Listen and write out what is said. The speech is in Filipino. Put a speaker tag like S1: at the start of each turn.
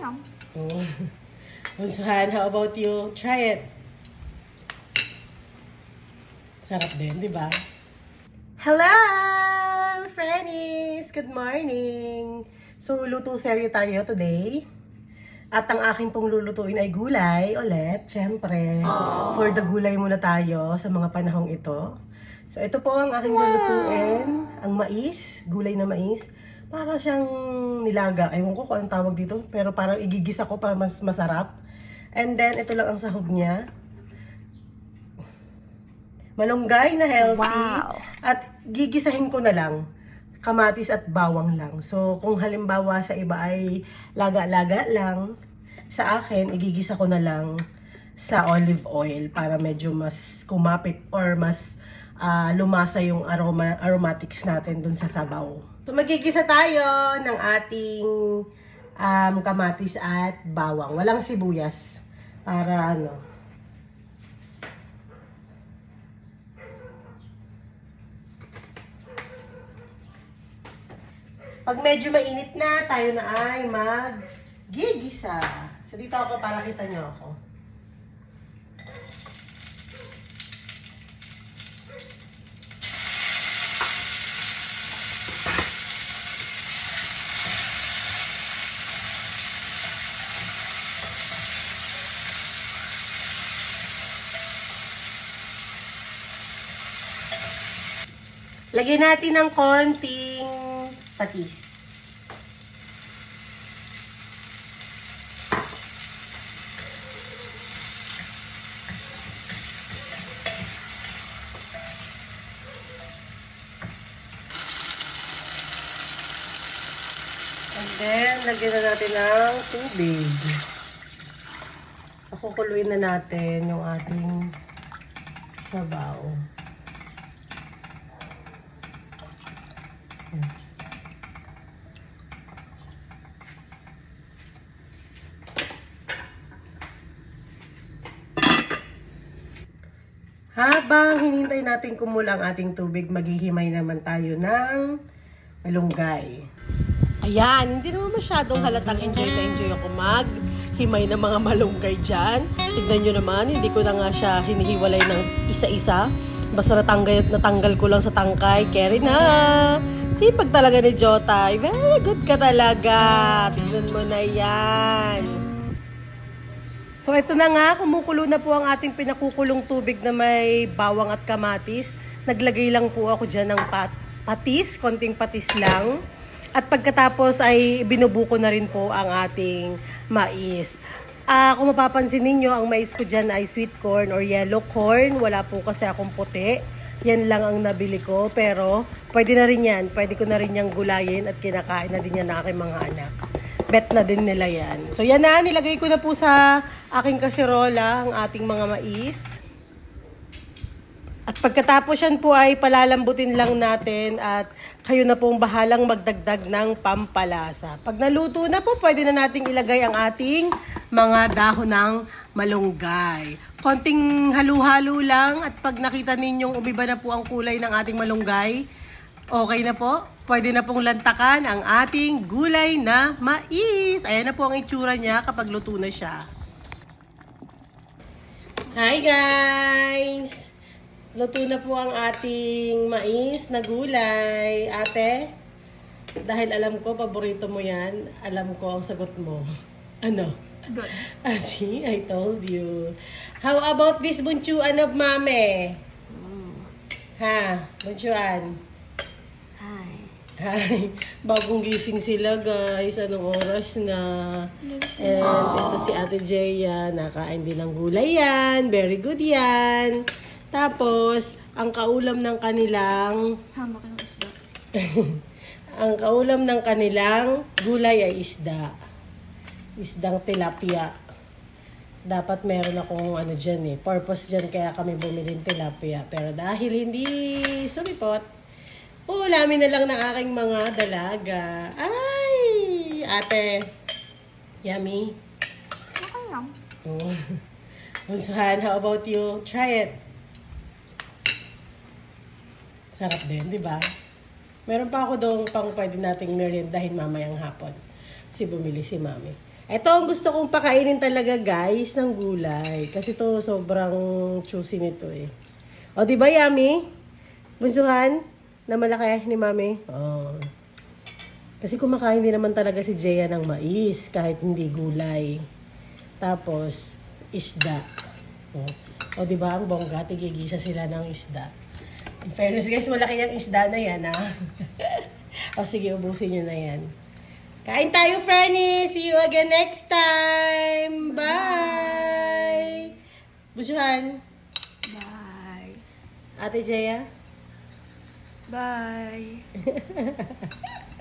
S1: lang.
S2: Oh. Bunsuhan, how about you? Try it. Sarap din, di ba? Hello, friendies! Good morning! So, luto serye tayo today. At ang aking pong lulutuin ay gulay ulit. Siyempre, for the gulay muna tayo sa mga panahong ito. So, ito po ang aking lulutuin. Ang mais, gulay na mais. Para siyang nilaga. Ewan ko kung anong tawag dito. Pero parang igigisa ko para mas masarap. And then, ito lang ang sahog niya. Malunggay na healthy.
S1: Wow.
S2: At gigisahin ko na lang. Kamatis at bawang lang. So, kung halimbawa sa iba ay laga-laga lang, sa akin, igigisa ko na lang sa olive oil para medyo mas kumapit or mas ah, lumasa yung aroma, aromatics natin dun sa sabaw. So, magigisa tayo ng ating um, kamatis at bawang. Walang sibuyas. Para ano, Pag medyo mainit na, tayo na ay mag-gigisa. So, dito ako para kita nyo ako. Lagyan natin ng konting patis. And then, lagyan na natin ng tubig. Pakukuluin na natin yung ating sabaw. Habang hinintay natin kumula ang ating tubig, maghihimay naman tayo ng malunggay. Ayan, hindi naman masyadong halatang enjoy na enjoy ako maghimay ng mga malunggay dyan. Tignan nyo naman, hindi ko na nga siya hinihiwalay ng isa-isa. Basta natanggal, natanggal ko lang sa tangkay. Carry na! Sipag talaga ni Jotay. Very good ka talaga. Tignan mo na yan. So ito na nga, kumukulo na po ang ating pinakukulong tubig na may bawang at kamatis. Naglagay lang po ako dyan ng pat patis, konting patis lang. At pagkatapos ay binubuko na rin po ang ating mais. Ah, kung mapapansin ninyo, ang mais ko dyan ay sweet corn or yellow corn. Wala po kasi akong puti. Yan lang ang nabili ko. Pero pwede na rin yan. Pwede ko na rin yung gulayin at kinakain na din yan ng aking mga anak. Bet na din nila yan. So yan na, nilagay ko na po sa aking kaserola ang ating mga mais. At pagkatapos yan po ay palalambutin lang natin at kayo na pong bahalang magdagdag ng pampalasa. Pag naluto na po, pwede na nating ilagay ang ating mga dahon ng malunggay. Konting halu-halo lang at pag nakita ninyong umiba na po ang kulay ng ating malunggay, okay na po. Pwede na pong lantakan ang ating gulay na mais. Ayan na po ang itsura niya kapag luto na siya. Hi guys! Luto na po ang ating mais na gulay. Ate, dahil alam ko, paborito mo yan, alam ko ang sagot mo. Ano?
S1: Good.
S2: Ah, see, I told you. How about this bunchuan of mame? Ha? Bunchuan?
S1: Hi.
S2: Hi. Bagong gising sila, guys. Anong oras na? And ito si Ate Jaya. Nakain din ng gulay yan. Very good yan. Tapos, ang kaulam ng kanilang
S1: Hama ka ng isda.
S2: ang kaulam ng kanilang gulay ay isda. Isdang tilapia. Dapat meron akong ano dyan eh. Purpose dyan kaya kami bumili ng tilapia. Pero dahil hindi sumipot, ulamin na lang ng aking mga dalaga. Ay! Ate, yummy.
S1: Okay lang.
S2: Oh. Bunsuhan, how about you? Try it. Sarap din, di ba? Meron pa ako doon pang pwede nating meriendahin mamayang hapon. Kasi bumili si mami. Ito ang gusto kong pakainin talaga guys ng gulay. Kasi to sobrang juicy nito eh. O di ba yummy? Bunsuhan? Na malaki ni mami? Oh. Kasi kumakain din naman talaga si Jaya ng mais kahit hindi gulay. Tapos, isda. O, o di ba ang bongga, tigigisa sila ng isda. In fairness guys, malaki yung isda na yan ha. o sige, ubusin nyo na yan. Kain tayo, Franny! See you again next time! Bye! Busuhan,
S1: Bye.
S2: Ate Jaya.
S1: Bye.